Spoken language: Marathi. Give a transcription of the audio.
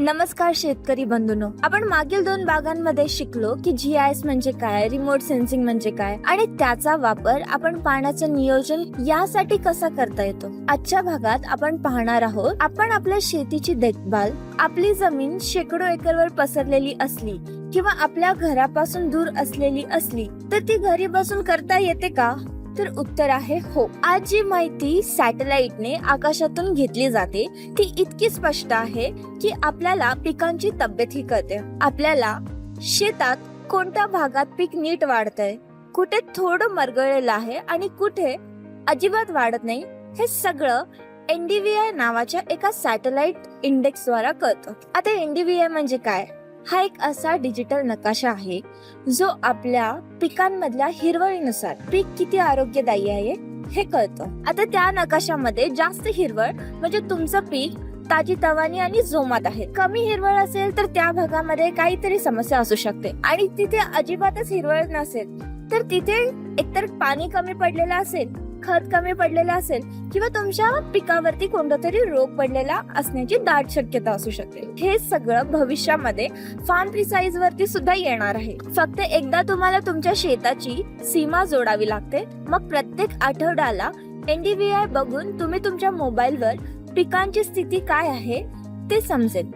नमस्कार शेतकरी बंधूनो. आपण मागील दोन भागांमध्ये शिकलो की जी आय एस म्हणजे काय रिमोट सेन्सिंग म्हणजे काय आणि त्याचा वापर आपण पाण्याचं नियोजन यासाठी कसा करता येतो. आजच्या भागात आपण पाहणार आहोत आपण आपल्या शेतीची देखभाल आपली जमीन शेकडो एकरवर पसरलेली असली किंवा आपल्या घरापासून दूर असलेली असली तर ती घरी बसून करता येते का? तर उत्तर आहे हो. आज जी माहिती सॅटेलाइटने आकाशातून घेतली जाते ती इतकी स्पष्ट आहे की आपल्याला पिकांची तब्येत ही कळते. आपल्याला शेतात कोणत्या भागात पीक नीट वाढतंय कुठे थोडं मरगळलेलं आहे आणि कुठे अजिबात वाढत नाही हे सगळं एनडीव्हीआय नावाच्या एका सॅटेलाइट इंडेक्स द्वारा कळतं. आता एनडीव्हीआय म्हणजे काय? हा एक असा डिजिटल नकाशा आहे जो आपल्या पिकांमधल्या हिरवळीनुसार पीक किती आरोग्यदायी आहे हे कळतं. आता त्या नकाशामध्ये जास्त हिरवळ म्हणजे तुमचं पीक ताजी तवानी आणि जोमात आहे. कमी हिरवळ असेल तर त्या भागामध्ये काहीतरी समस्या असू शकते. आणि तिथे अजिबातच हिरवळ नसेल तर तिथे एकतर पाणी कमी पडलेलं असेल खत कमी पडलेलं असेल किंवा तुमच्या पिकावरती कोणता तरी रोग पडलेला असण्याची दाट शक्यता असू शकते हे सगळं भविष्यामध्ये फार्म प्रिसाईज वरती सुद्धा येणार आहे. फक्त एकदा तुम्हाला तुमच्या शेताची सीमा जोडावी लागते. मग प्रत्येक आठवड्याला एनडीव्हीआय बघून तुम्ही तुमच्या मोबाईलवर पिकांची स्थिती काय आहे ते समजेल.